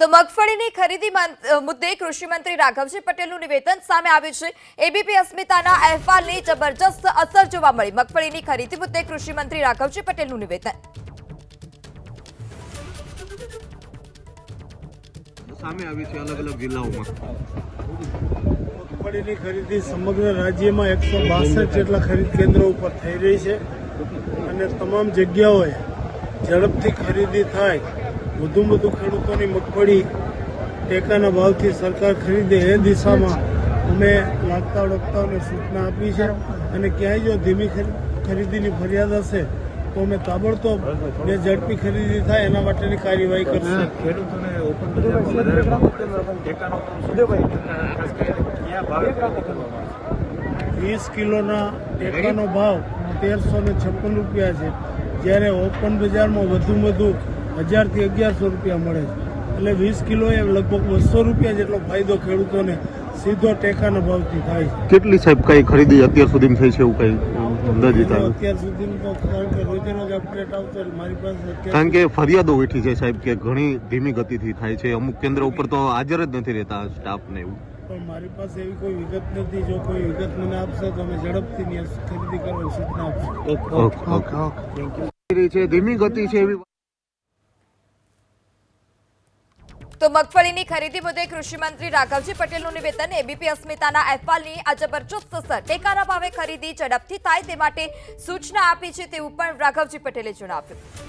તો મગફળીની ખરીદી મુદ્દે કૃષિમંત્રી રાઘવજી પટેલનું નિવેદન સામે આવ્યું છે. એબીપી અસ્મિતાના અહેવાલની જબરજસ્ત અસર જોવા મળી. મગફળીની ખરીદી મુદ્દે કૃષિમંત્રી રાઘવજી પટેલનું નિવેદન. સામે આવી છે અલગ અલગ જિલ્લાઓમાં. મગફળીની ખરીદી સમગ્ર રાજ્યમાં એકસો બાસઠ જેટલા ખરીદ કેન્દ્રો ઉપર થઈ રહી છે. અને તમામ જગ્યાઓએ ઝડપથી ખરીદી થાય વધુ વધુ ખેડૂતોની મગફળી ટેકાના ભાવથી સરકાર ખરીદે એ દિશામાં અમે લાગતા વળગતાઓને સૂચના આપી છે અને ક્યાંય જો ધીમી ખરીદીની ફરિયાદ હશે તો અમે તાબડતોબ જે ઝડપી ખરીદી થાય એના માટેની કાર્યવાહી કરશે. ખેડૂતોને ઓપન? વીસ કિલોના ટેકાનો ભાવ તેરસો ને છપ્પન રૂપિયા છે. જ્યારે ઓપન બજારમાં વધુ વધુ હજારથી અગિયારસો રૂપિયા મળે છે. એટલે વીસ કિલો એ લગભગ બસો રૂપિયા જેટલો ફાયદો ખેડૂતોને સીધો ટેકાના ભાવથી થાય છે. કેટલી સાહેબ કઈ ખરીદી અત્યાર સુધી થઈ છે એવું કઈ અંદાજિત અત્યાર સુધીનું તો કારણ કે રોજે રોજ અપડેટ આવતો મારી પાસે કારણ કે ફરિયાદો ઉઠી છે સાહેબ કે ઘણી ધીમી ગતિથી થાય છે. અમુક કેન્દ્ર ઉપર તો હાજર જ નથી રહેતા સ્ટાફને એવું. પણ મારી પાસે એવી કોઈ વિગત નથી. જો કોઈ વિગત મને આપશે તો અમે ઝડપથી ખરીદી કરવાની સૂચના આપશું. ઓકે ઓકે છે ધીમી ગતિ છે એવી તો મગફળીની ખરીદી મુદ્દે કૃષિમંત્રી રાઘવજી પટેલનું નિવેદન. એબીપી અસ્મિતાના અહેવાલની આ જબરજસ્ત અસર ટેકાના ભાવે ખરીદી ઝડપથી થાય તે માટે સૂચના આપી છે તેવું પણ રાઘવજી પટેલે જણાવ્યું.